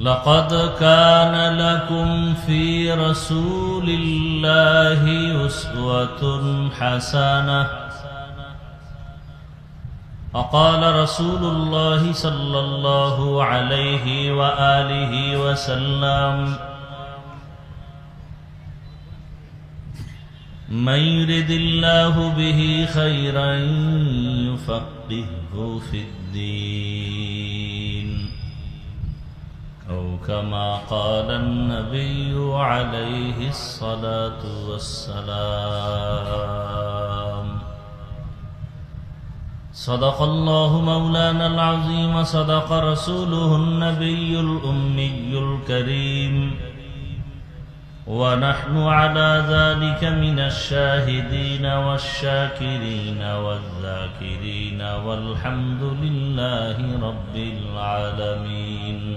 لقد كان لكم في رسول الله أسوة حسنة. وقال رسول الله صلى الله عليه وآله وسلم من يرد الله به خيرا يفقهه في الدين. أو كما قال النبي عليه الصلاة والسلام. صدق الله مولانا العظيم صدق رسوله النبي الأمي الكريم. ونحن على ذلك من الشاهدين والشاكرين والذاكرين والحمد لله رب العالمين.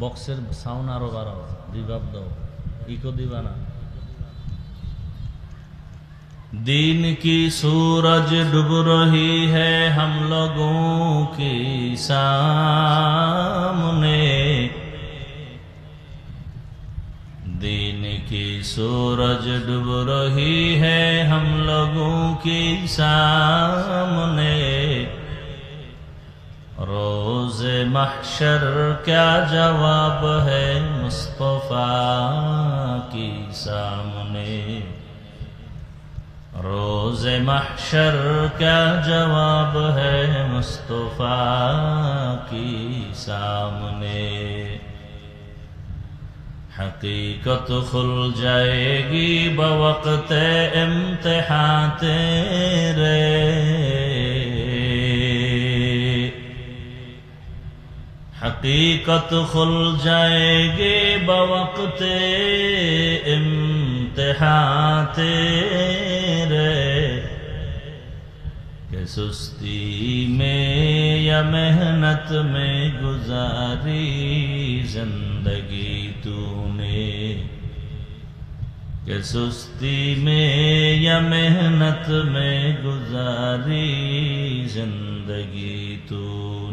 বক্সের সাউন্ড আরও বাড়াও রিভাব দাও ইকো দিবা না। دین کی سورج ڈب رہی ہے ہم لوگوں کے سامنے دین کی سورج ڈب رہی ہے ہم لوگوں کے سامنے محشر کیا جواب ہے مصطفیٰ کی سامنے؟ روز محشر کیا جواب ہے مصطفیٰ کی سامنے؟ حقیقت کھل جائے گی بوقت امتحان تیرے۔ حقیقت کھل جائے گے بوقت امتحان تیرے۔ کہ سستی میں یا محنت میں گزاری زندگی تو نے کہ سستی میں یا محنت میں گزاری زندگی تو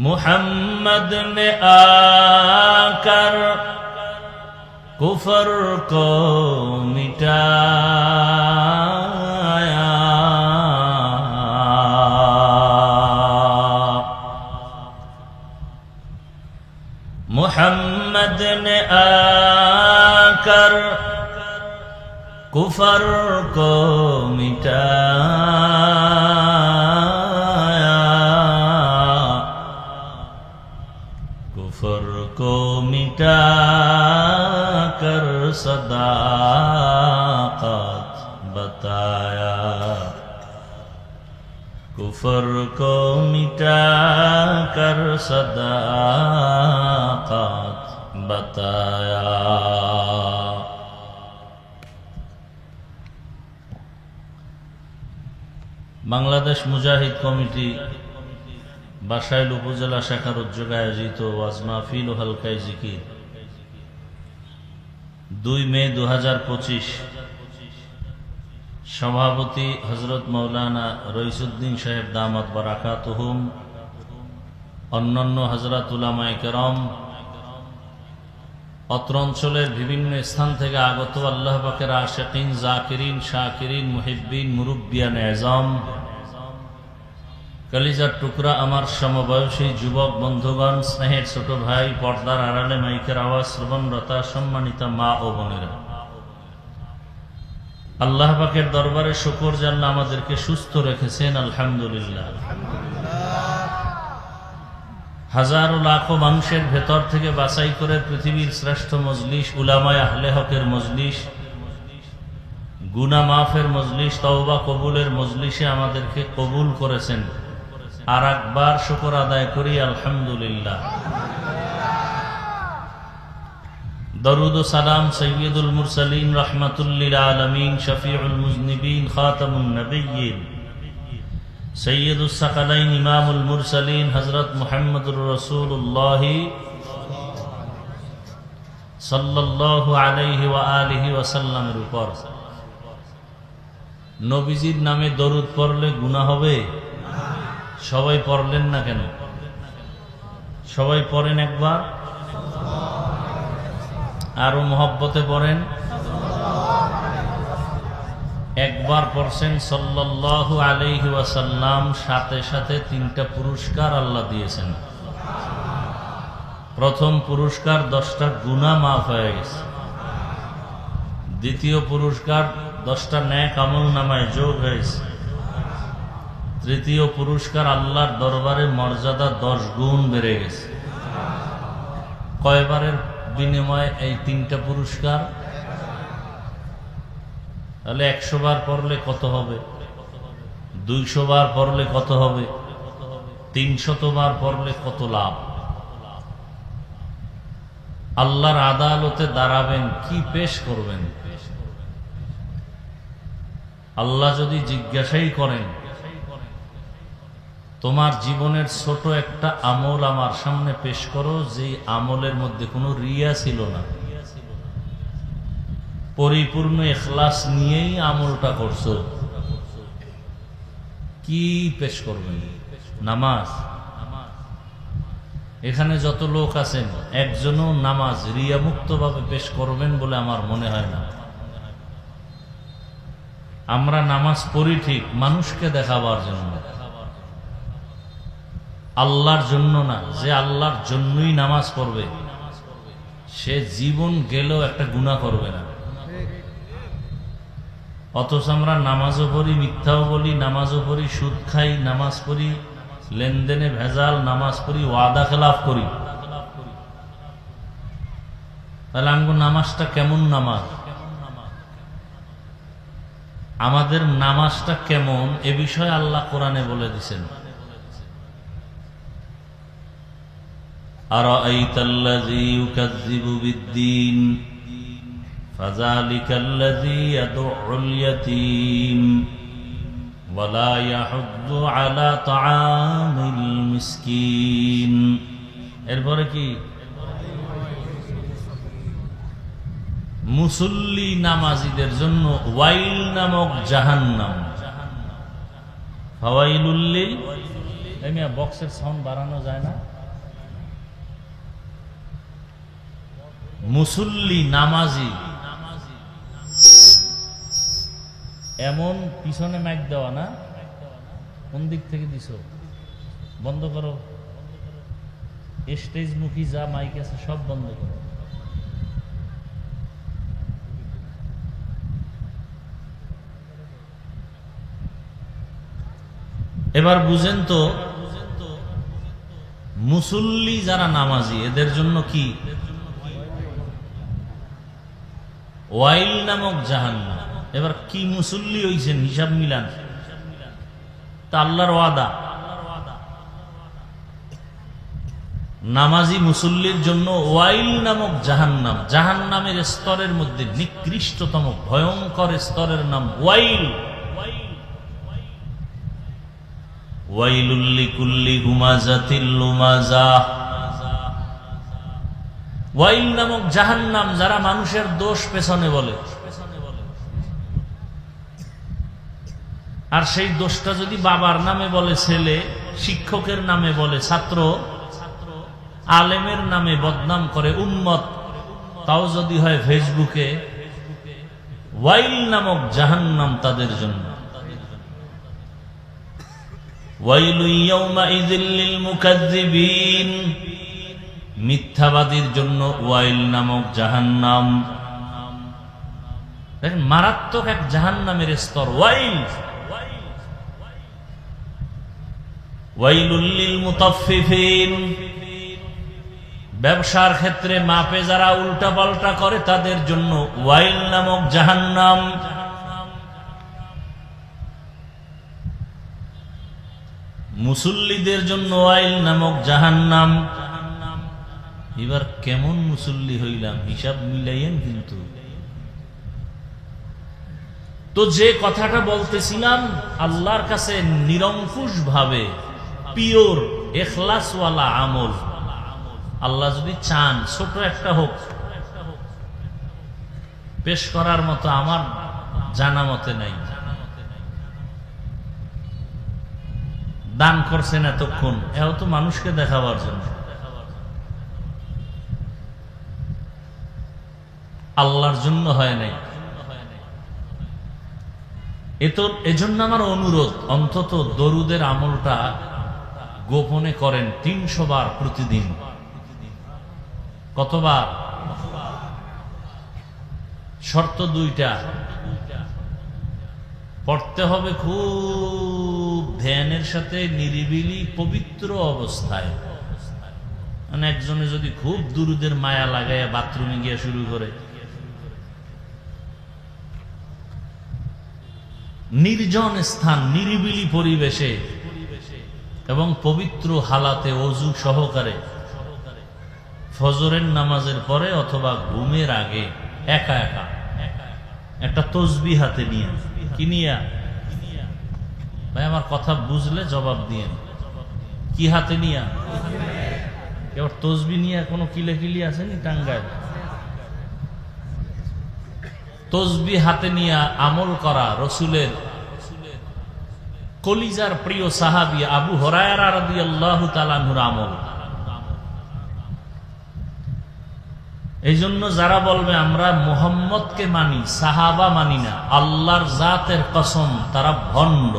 محمد نے آ کر کفر کو مٹایا محمد نے آ کر کفر کو مٹایا کر صداقت بتایا کفر کو مٹا کر صداقت بتایا বাংলাদেশ মুজাহিদ কমিটি বাসাইল উপজেলা শাখার উদ্যোগে আয়োজিত ওয়াজ মাহফিল ও হালকাই জিকির। দুই মে দু সভাপতি হজরত মৌলানা রইসুদ্দিন সাহেব দামত বারাকাতুহুম, অন্যান্য হজরত উলামায় কেরম, অত্র অঞ্চলের বিভিন্ন স্থান থেকে আগত আল্লাহ পাকের আশেকিন, জাকিরিন, শাকিরিন, মুহিব্বিন, মুরুব্বিয়ান, এজম কালিজার টুকরা আমার সমবয়সী যুবক বন্ধুগণ, স্নেহের ছোট ভাই, পর্দার আড়ালে মাইকের আওয়াজ, শ্রবণরতা, সম্মানিতা মা ও বোনেরা। আল্লাহ পাকের দরবারে শুকর জানলা আমাদেরকে সুস্থ রেখেছেন, আলহামদুলিল্লাহ। হাজারো লাখো মানুষের ভেতর থেকে বাছাই করে পৃথিবীর শ্রেষ্ঠ মজলিস, উলামায় আহলে হকের মজলিস গুনা মাফের মজলিস, তওবা কবুলের মজলিসে আমাদেরকে কবুল করেছেন। আর একবার শুকর আদায় করি, আলহামদুলিল্লাহ। দরুদ ও সালাম সৈয়দুল মুরসালিন রহমাতুল্লিল আলমিন, শফিউল মুজনিবিন, খাতামুন নবীন সৈয়দুল সাকালাইন ইমামুল মুরসালিন হজরত মুহাম্মদুর রসুল্লাহ সাল্লাল্লাহু আলাইহি ওয়া আলিহি ওয়াসাল্লামের উপর। নবীজির নামে দরুদ পড়লে গুনাহ হবে? সবাই পড়লেন না কেন? সবাই পড়েন একবার? আরও মহব্বতে পড়েন? একবার পড়ছেন সাল্লাল্লাহু আলাইহি ওয়াসাল্লাম, সাথে সাথে তিনটা পুরস্কার আল্লাহ দিয়েছেন। প্রথম পুরস্কার দশটা গুণা মাফ হয়ে গেছে। দ্বিতীয় পুরস্কার দশটা ন্যাক আমল নামায় যোগ হয়েছে। তৃতীয় পুরস্কার আল্লাহর দরবারে মর্যাদা দশ গুণ বেড়ে গেছে। কয়বারের বিনিময়ে এই তিনটা পুরস্কার? তাহলে একশো বার পড়লে কত হবে? দুইশো বার পড়লে কত হবে? তিনশত বার পড়লে কত লাভ? আল্লাহর আদালতে দাঁড়াবেন, কি পেশ করবেন? আল্লাহ যদি জিজ্ঞাসাই করেন তোমার জীবনের ছোট একটা আমল আমার সামনে পেশ করো যে আমলের মধ্যে কোনো রিয়া ছিল না। পরিপূর্ণ এখলাস নিয়েই আমলটা করছ। কি পেশ করবেন নামাজ? এখানে যত লোক আছেন, একজনও নামাজ রিয়া মুক্তভাবে পেশ করবেন বলে আমার মনে হয় না। আমরা নামাজ পড়ি ঠিক মানুষকে দেখাবার জন্য। আল্লাহর জন্য না, যে আল্লাহর জন্যই নামাজ পড়বে। সে জীবন গেলেও একটা গুণা করবে না। অথচ আমরা নামাজও পড়ি, মিথ্যাও বলি, নামাজও পড়ি, সুদ খাই, নামাজ পড়ি, লেনদেনে ভেজাল, নামাজ পড়ি, ওয়াদা খেলাফ করি। তাহলে আমগো নামাজটা কেমন নামাজ? আমাদের নামাজটা কেমন? এ বিষয়ে আল্লাহ কোরআনে বলে দিছেন। أرأيت الذي يكذب بالدين فذلك الذي يدع اليتيم ولا يحض على طعام المسكين এরপরে কি মুসল্লি নামাজিদের জন্য ওয়াইল নামক জাহান্নাম ফাওয়াইলুল্লিল এই মিয়া বক্সের সাউন্ড বাড়ানো যায় না মুসল্লি, নামাজি। এমন পিছনে ম্যাক দেওয়া না? কোন দিক থেকে দিছ? বন্ধ করো। স্টেজ মুখী যা মাইক আছে সব বন্ধ করো। এবার বুঝেন তো, মুসল্লি যারা নামাজি, এদের জন্য কি? ওয়াইল নামক জাহান্নাম। এবার কি মুসল্লি হইছেন হিসাব মিলান। তা আল্লাহর ওয়াদা। নামাজি মুসল্লির জন্য ওয়াইল নামক জাহান্নাম, জাহান্নামের স্তরের মধ্যে নিকৃষ্টতম, ভয়ঙ্কর স্তরের নাম ওয়াইল। ওয়াইলুল্লি কুল্লি হুমাজাতিল লুমাজা। ওয়াইল নামক জাহান্নাম যারা মানুষের দোষ পেছনে বলে। আর সেই দোষটা যদি বাবার নামে বলে, ছেলে, শিক্ষকের নামে বলে, ছাত্র, আলেমের নামে বদনাম করে উম্মত, তাও যদি হয় ফেসবুকে, ওয়াইল নামক জাহান্নাম তাদের জন্য। ওয়াইল মুকাজ্জিবিন মিথ্যাবাদীর জন্য ওয়াইল নামক জাহান্নাম। মারাত্মক এক জাহান্নামের স্তর, ওয়াইল। ওয়াইলুল লিল মুতাফফিফিন। ব্যবসার ক্ষেত্রে মাপে যারা উল্টা পাল্টা করে, তাদের জন্য ওয়াইল নামক জাহান্নাম। মুসল্লিদের জন্য ওয়াইল নামক জাহান্নাম। এবার কেমন মুসল্লি হইলাম? হিসাব মিলাইয়েন কিন্তু। তো যে কথাটা বলতেছিলাম, আল্লাহর কাছে নিরঙ্কুশ ভাবে পিওর এখলাসওয়ালা আমল। আল্লাহ যদি চান, ছোট একটা হোক। পেশ করার মতো আমার জানা মতে নাই। দান করছেন এতক্ষণ, এও তো মানুষকে দেখাবার জন্য। আল্লাহর জন্য হয় নাই। এ এজন্য আমার অনুরোধ, অন্তত দরুদের আমলটা গোপনে করেন তিনশো বার প্রতিদিন। কতবার? শর্ত দুইটা। পড়তে হবে খুব ধ্যানের সাথে নিরিবিলি পবিত্র অবস্থায়। মানে একজনে যদি খুব দুরুদের মায়া লাগাইয়া বাথরুমে গিয়ে শুরু করে। নির্জন স্থান, নিরিবিলি পরিবেশে এবং পবিত্র হালাতে অজু সহকারে ফজরের নামাজের পরে অথবা ঘুমের আগে একা একা একটা তসবি হাতে নিয়ে। কি নিয়া? ভাই, আমার কথা বুঝলে জবাব দিয়ে কি হাতে নিয়া? এবার তসবি নিয়ে কোনো কিলে কিলি আসেনি টাঙ্গায় তসবি হাতে নিয়ে আমল করা রসুলের কলিজার প্রিয় সাহাবি আবু হরায়রা আমল। এই জন্য যারা বলবে, আমরা মোহাম্মদকে মানি, সাহাবা মানি না, আল্লাহর জাতের কসম, তারা ভণ্ড।